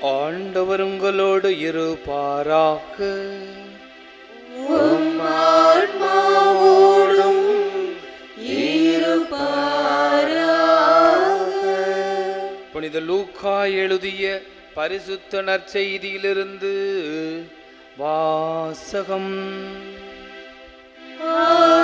ஆண்டவர் உங்களோடு இருப்பாராக. புனித லூக்கா எழுதிய பரிசுத்த நற்செய்தியிலிருந்து வாசகம் ஆண்டவரே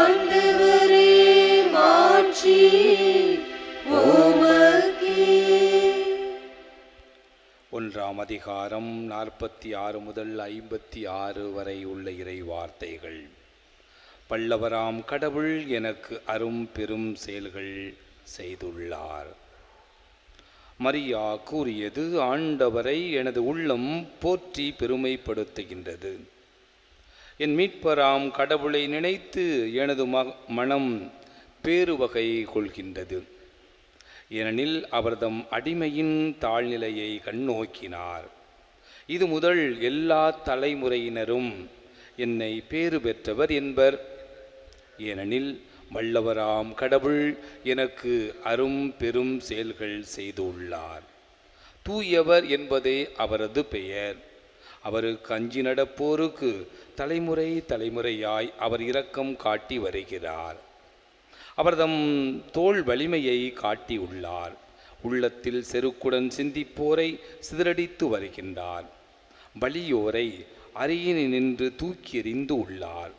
ஒன்றாம் அதிகாரம் நாற்பத்தி ஆறு முதல் ஐம்பத்தி ஆறு வரை உள்ள இறை வார்த்தைகள் பல்லவராம் கடவுள் எனக்கு அரும் பெரும் செயல்கள் செய்துள்ளார். மரியா கூறியது ஆண்டவரை எனது உள்ளம் போற்றி பெருமைப்படுத்துகின்றது. என் மீட்பராம் கடவுளை நினைத்து எனது ம மனம் பேருவகை கொள்கின்றது. ஏனெனில் அவர்தம் அடிமையின் தாழ்நிலையை கண்ணோக்கினார். இது முதல் எல்லா தலைமுறையினரும் என்னை பேறு பெற்றவர் என்பர். ஏனெனில் வல்லவராம் கடவுள் எனக்கு அரும் பெரும் செயல்கள் செய்துள்ளார். தூயவர் என்பதே அவரது பெயர். அவருக்கு அஞ்சி நடப்போருக்கு தலைமுறை தலைமுறையாய் அவர் இரக்கம் காட்டி வருகிறார். அவர்தம் தோள் வலிமையை காட்டியுள்ளார். உள்ளத்தில் செருக்குடன் சிந்திப்போரை சிதறடித்து வருகின்றார். வலியோரை அரியணி நின்று தூக்கி எறிந்து உள்ளார்.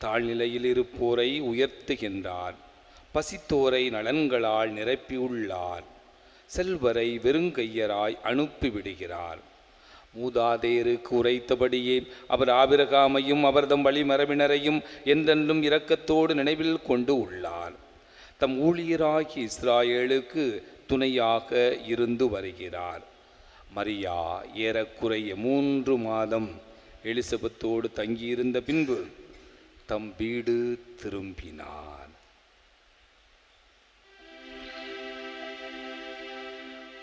தாழ்நிலையில் இருப்போரை உயர்த்துகின்றார். பசித்தோரை நலன்களால் நிரப்பியுள்ளார். செல்வரை வெறுங்கையராய் அனுப்பிவிடுகிறார். மூதாதையருக்கு உரைத்தபடியே அவர் ஆபிரகாமையும் அவர்தம் வழிமரபினரையும் என்றென்றும் இரக்கத்தோடு நினைவில் கொண்டு உள்ளார். தம் ஊழியராகி இஸ்ராயேலுக்கு துணையாக இருந்து வருகிறார். மரியா ஏறக்குறைய மூன்று மாதம் எலிசபெத்தோடு தங்கியிருந்த பின்பு தம் வீடு திரும்பினார்.